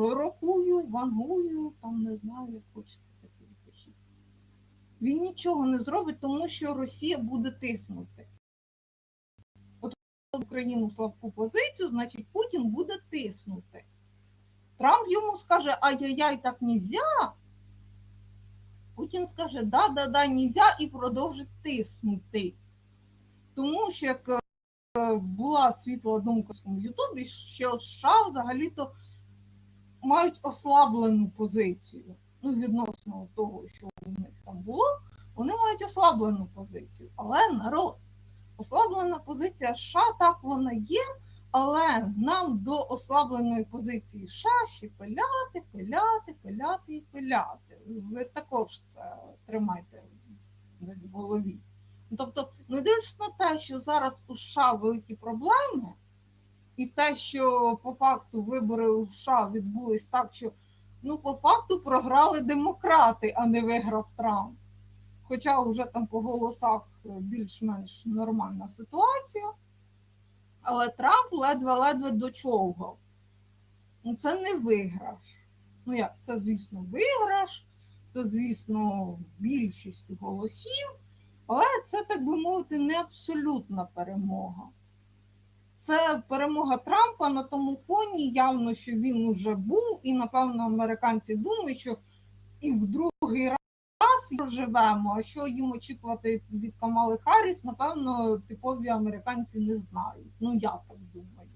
пророкую, вангую, там не знаю, як хочете таке запишіть. Він нічого не зробить, тому що Росія буде тиснути. От Україну слабку позицію, значить Путін буде тиснути. Трамп йому скаже, ай-яй-яй, так нельзя. Путін скаже, да-да-да, нельзя і продовжить тиснути. Тому що як е, була світла думка в Ютубі, що США взагалі-то мають ослаблену позицію. Ну, відносно того, що у них там було, вони мають ослаблену позицію. Але народ, ослаблена позиція США, так вона є, але нам до ослабленої позиції США ще пиляти, пиляти, пиляти і пиляти. Ви також це тримайте десь в голові. Тобто, не дивлячись на те, що зараз у США великі проблеми, і те, що по факту вибори у США відбулись так, що ну, по факту програли демократи, а не виграв Трамп. Хоча вже там по голосах більш-менш нормальна ситуація. Але Трамп ледве-ледве дочовгав. Ну, це не виграш. Ну як, це, звісно, виграш, це, звісно, більшість голосів, але це, так би мовити, не абсолютна перемога. Це перемога Трампа на тому фоні, явно, що він уже був, і, напевно, американці думають, що і в другий раз проживемо, а що їм очікувати від Камали Харріс, напевно, типові американці не знають. Ну, я так думаю.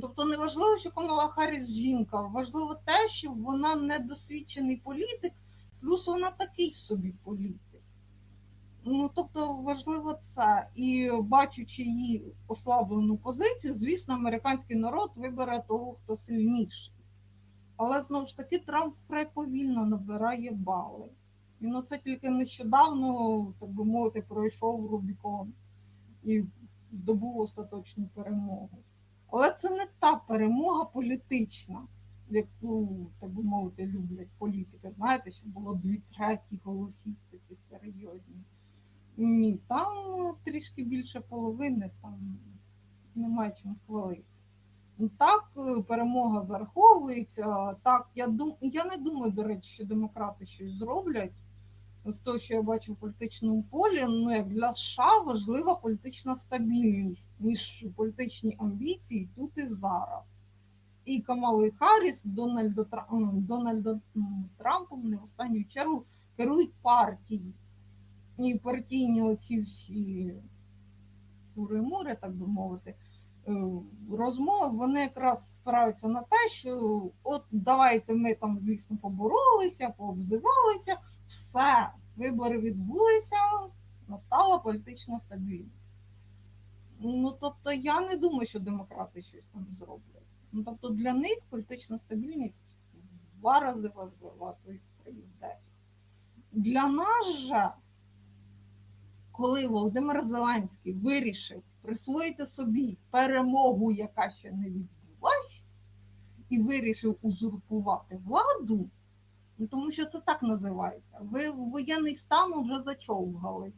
Тобто не важливо, що Камала Харріс жінка, важливо те, що вона недосвідчений політик, плюс вона такий собі політик. Ну, тобто важливо це. І бачучи її ослаблену позицію, звісно, американський народ вибере того, хто сильніший. Але знову ж таки Трамп вкрай повільно набирає бали. Він оце тільки нещодавно, так би мовити, пройшов Рубікон і здобув остаточну перемогу. Але це не та перемога політична, яку, так би мовити, люблять політики. Знаєте, що було дві треті голосів такі серйозні. Ні, там трішки більше половини, там немає чим хвалитися. Ну так, перемога зараховується. Так, я дум... я не думаю, до речі, що демократи щось зроблять. З того, що я бачу в політичному полі, ну як для США важлива політична стабільність, ніж політичні амбіції тут і зараз. І Камалою Харріс, Дональдом Трампом не в останню чергу керують партії. І партійні оці всі шури-мури, так би мовити, розмови, вони якраз спираються на те, що от давайте ми там, звісно, поборолися, пообзивалися, все, вибори відбулися, настала політична стабільність. Ну, тобто, я не думаю, що демократи щось там зроблять. Ну, тобто, для них політична стабільність в два рази важлива, то й в 10. Для нас же коли Володимир Зеленський вирішив присвоїти собі перемогу, яка ще не відбулась, і вирішив узурпувати владу, ну тому що це так називається, ви воєнний стан вже зачовгали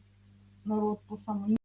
народ по самому